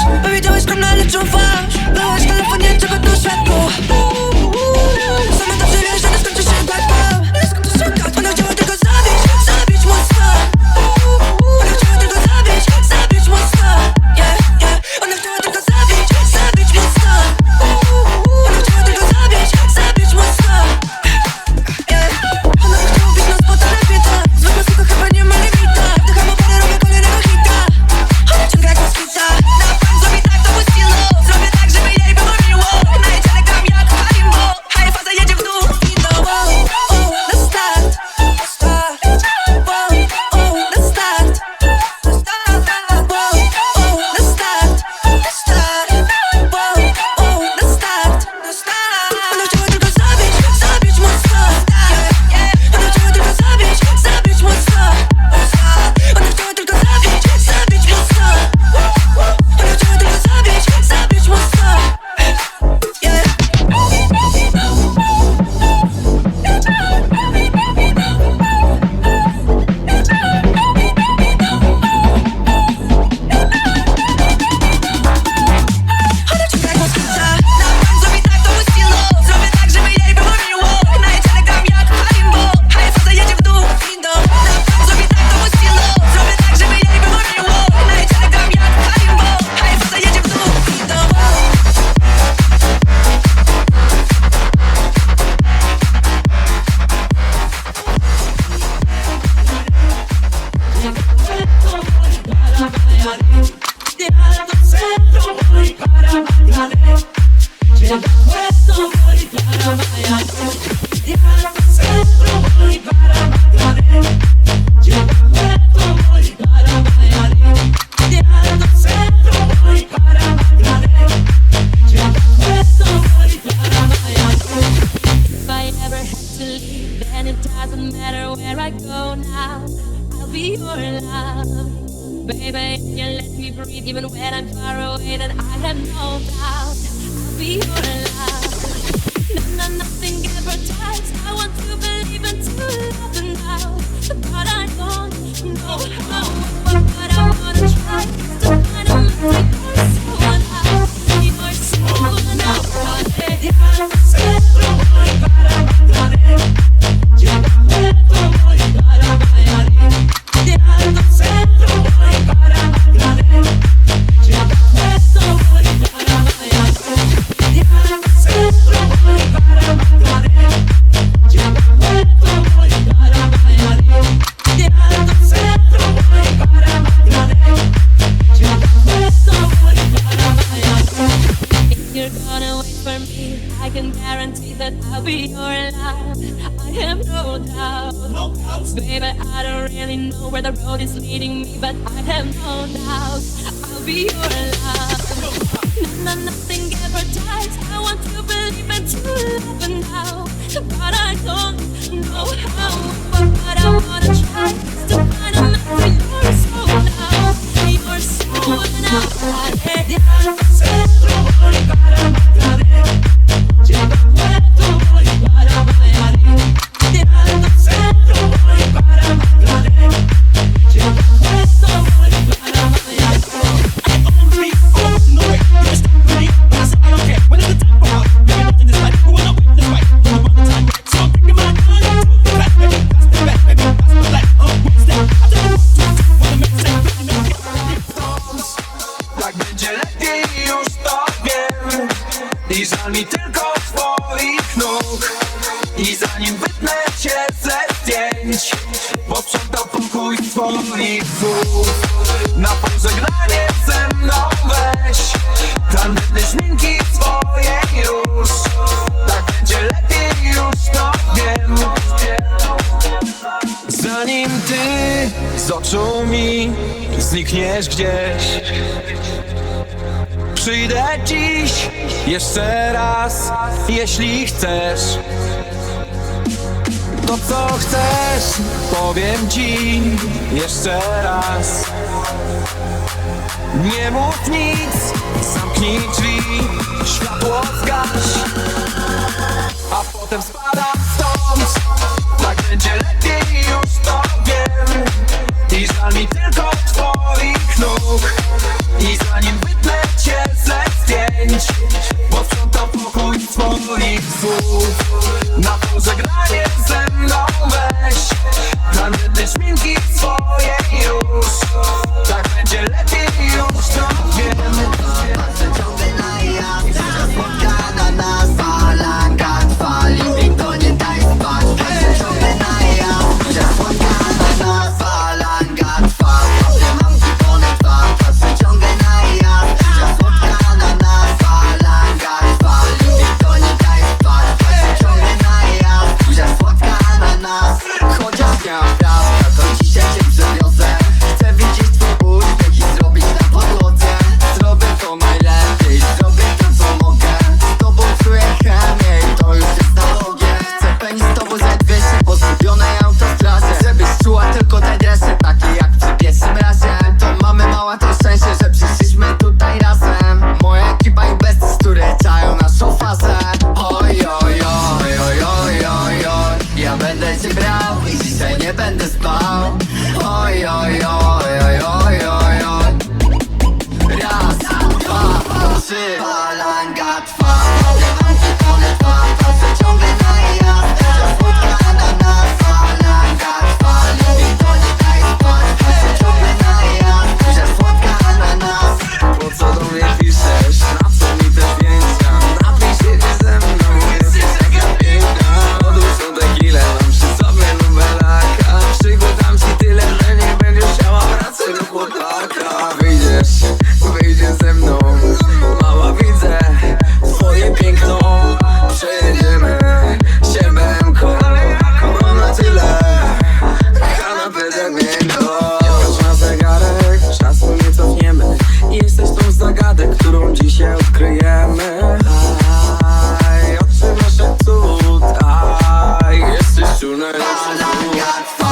twarz Powiedziałeś skromna, lecz ufasz Byłaś w telefonie, czego to światło doesn't matter where I go now. I'll be your love. Baby, you let me breathe, even when I'm far away, then I have no doubt. I'll be your love. No, no, nothing ever dies. I want to believe in you're gonna wait for me, I can guarantee that I'll be your love. I have no doubt. Baby, I don't really know where the road is leading me, but I have no doubt. I'll be your love. No, no, nothing ever dies. I want to believe in true love now. But I don't I żal mi tylko twoich nóg. I zanim wytnę cię ze zdjęć Posprzątał pokój twoich słów Na pożegnanie ze mną weź. Tandetne szminki swoje już. Tak będzie lepiej już to wiem. Zanim ty z oczu mi znikniesz gdzieś Przyjdę dziś jeszcze raz, jeśli chcesz. To co chcesz, powiem ci jeszcze raz. Nie mów nic, zamknij drzwi, światło zgaś A potem spadam if you say so. I got fire.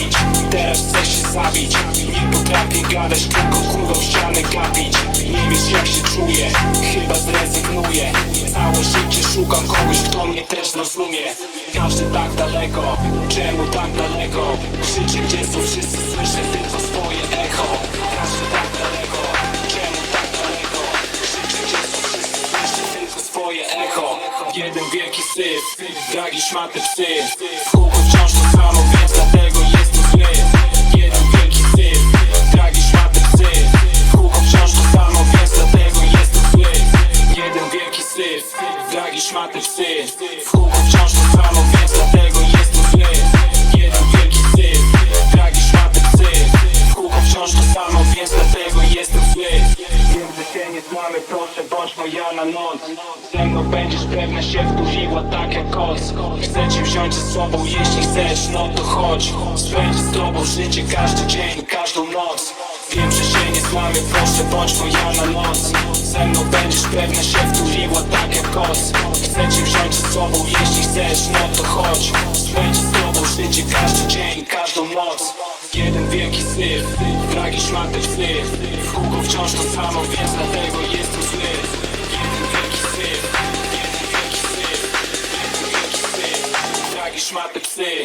Napić, teraz chcę się zabić. Nie potrafię gadać, tylko kurwa w ścianę gapić. Nie wiesz jak się czuję, chyba zrezygnuję. Całe życie szukam kogoś, kto mnie też zrozumie Każdy tak daleko, czemu tak daleko? Życie, gdzie są wszyscy, słyszę tylko swoje echo. Każdy tak daleko, czemu tak daleko? Życie, gdzie są wszyscy, słyszę tylko swoje echo. Jeden wielki syf, dragi szmaty psy. W kółko wciąż to samo, syf, dragi szmaty psy. W kółko wciąż to samo, więc dlatego jestem zły. Jeden wielki syf, dragi szmaty psy. W kółko wciąż to samo, więc dlatego jestem zły. Wiem, że cię nie znamy, proszę bądź moja na noc. Ze mną będziesz pewna się wkurwiła tak jak koc. Chcę cię wziąć ze sobą, jeśli chcesz, no to chodź. Spędzić z tobą życie każdy dzień, każdą noc Wiem, że się nie znamy, proszę bądź moja na noc Ze mną będziesz pewna się wkurwiła tak jak koc. Chcę cię wziąć ze sobą, jeśli chcesz, no to chodź. Spędzić z tobą życie każdy dzień, każdą noc. Jeden wielki syf, dragi szmaty psy W kółko wciąż to samo, więc dlatego jestem zły dragi szmaty psy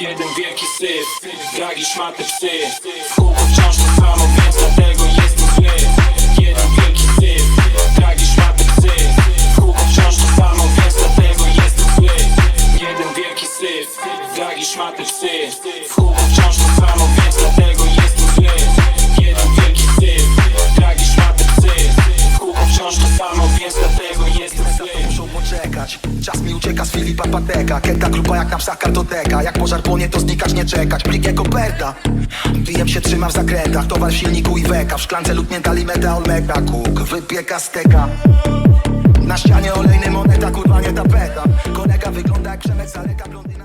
Jeden wielki syf, dragi szmaty psy W kółko wciąż to samo, więc dlatego Czas mi ucieka z Filipa Pateka Kęta gruba jak na psa kartoteka. Jak pożar płonie to znikasz, nie czekać. Bliknie koperta Bijem się trzymam w zakrętach. Towar w silniku i weka. W szklance lub mięta limeta olmeka Kuk wypieka steka. Na ścianie olejny moneta Kurwa nie tapeta. Kolega wygląda jak Przemek Zaleka blondyna.